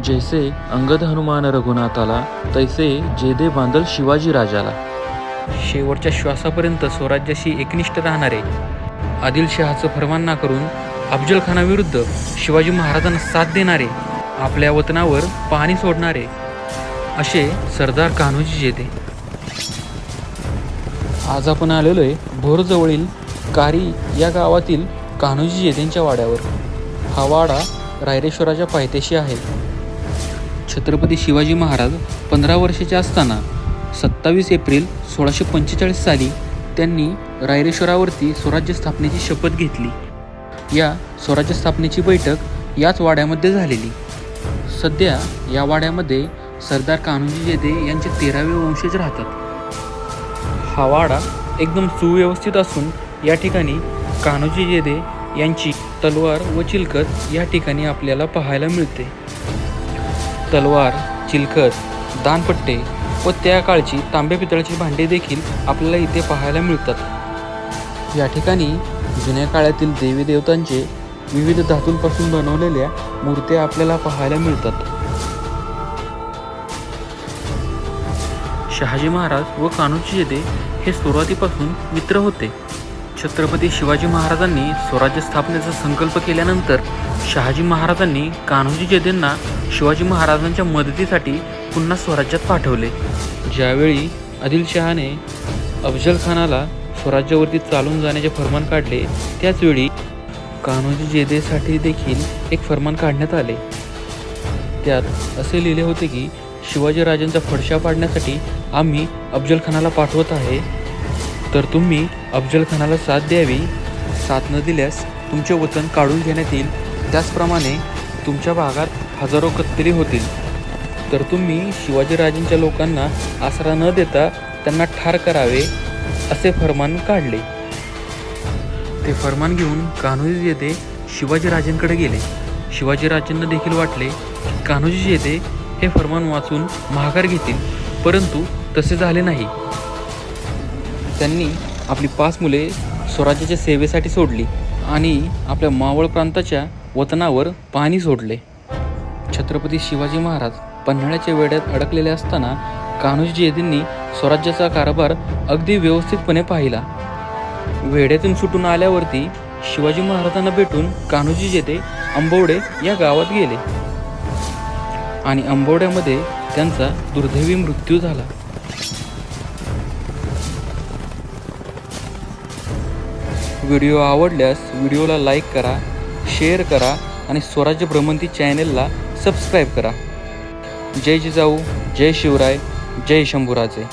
जैसे अंगद हनुमान रघुनाथाला तैसे जेदे बांधल शिवाजी राजाला. शेवटच्या श्वासापर्यंत स्वराज्याशी एकनिष्ठ राहणारे आदिलशहाचं फरमान्ना करून अफजलखानाविरुद्ध शिवाजी महाराजांना साथ देणारे आपल्या वतनावर पाणी सोडणारे असे सरदार कान्होजी जेदे. आज आपण आलेलो आहे भोरजवळील कारी या गावातील कान्होजी जेदेंच्या वाड्यावर. हा वाडा रायरेश्वराच्या पायथ्याशी आहे. छत्रपती शिवाजी महाराज पंधरा वर्षाचे असताना सत्तावीस एप्रिल सोळाशे पंचेचाळीस साली त्यांनी रायरेश्वरावरती स्वराज्य स्थापनेची शपथ घेतली. या स्वराज्य स्थापनेची बैठक याच वाड्यामध्ये झालेली. सध्या या वाड्यामध्ये सरदार कान्होजी जेदे यांचे तेरावे वंशज राहतात. हा वाडा एकदम सुव्यवस्थित असून या ठिकाणी कान्होजी जेदे यांची तलवार व चिलखत या ठिकाणी आपल्याला पाहायला मिळते. तलवार चिलखत दानपट्टे व त्या काळची तांब्या पितळाची भांडे देखील आपल्याला इथे पाहायला मिळतात. या ठिकाणी जुन्या काळातील देवी देवतांचे विविध धातूंपासून बनवलेल्या मूर्त्या आपल्याला पाहायला मिळतात. शहाजी महाराज व कान्होजी येते हे सुरुवातीपासून मित्र होते. छत्रपती शिवाजी महाराजांनी स्वराज्य स्थापनेचा संकल्प केल्यानंतर शहाजी महाराजांनी कान्होजी जेदेंना शिवाजी महाराजांच्या मदतीसाठी पुन्हा स्वराज्यात पाठवले. ज्यावेळी आदिलशहाने अफजल खानाला स्वराज्यावरती चालून जाण्याचे फरमान काढले त्याचवेळी कान्होजी जेदेसाठी देखील एक फरमान काढण्यात आले. त्यात असे लिहिले होते की शिवाजीराजांचा फडशा पाडण्यासाठी आम्ही अफजलखानाला पाठवत आहे. तर तुम्ही अफजल खानाला साथ द्यावी साथ न दिल्यास तुमचे वतन काढून घेण्यात येईल. त्याचप्रमाणे तुमच्या भागात हजारो कत्तली होतील. तर तुम्ही शिवाजीराजांच्या लोकांना आसरा न देता त्यांना ठार करावे असे फरमान काढले. ते फरमान घेऊन कान्होजी येथे शिवाजीराजेंकडे गेले. शिवाजीराजांना देखील वाटले की कान्होजी येथे हे फरमान वाचून माघार घेतील परंतु तसे झाले नाही. त्यांनी आपली पाच मुले स्वराज्याच्या सेवेसाठी सोडली आणि आपल्या मावळ प्रांताच्या वतनावर पाणी सोडले. छत्रपती शिवाजी महाराज पन्हाळ्याच्या वेड्यात अडकलेले असताना कान्होजी जेदींनी स्वराज्याचा कारभार अगदी व्यवस्थितपणे पाहिला. वेड्यातून सुटून आल्यावरती शिवाजी महाराजांना भेटून कान्होजी जेते आंबवडे या गावात गेले. आणि आंबवड्यामध्ये त्यांचा दुर्दैवी मृत्यू झाला. व्हिडिओ आवडल्यास व्हिडिओला लाईक करा शेअर करा आणि स्वराज्य भ्रमंती चॅनेलला सबस्क्राईब करा. जय जिजाऊ जय शिवराय जय शंभूराजे.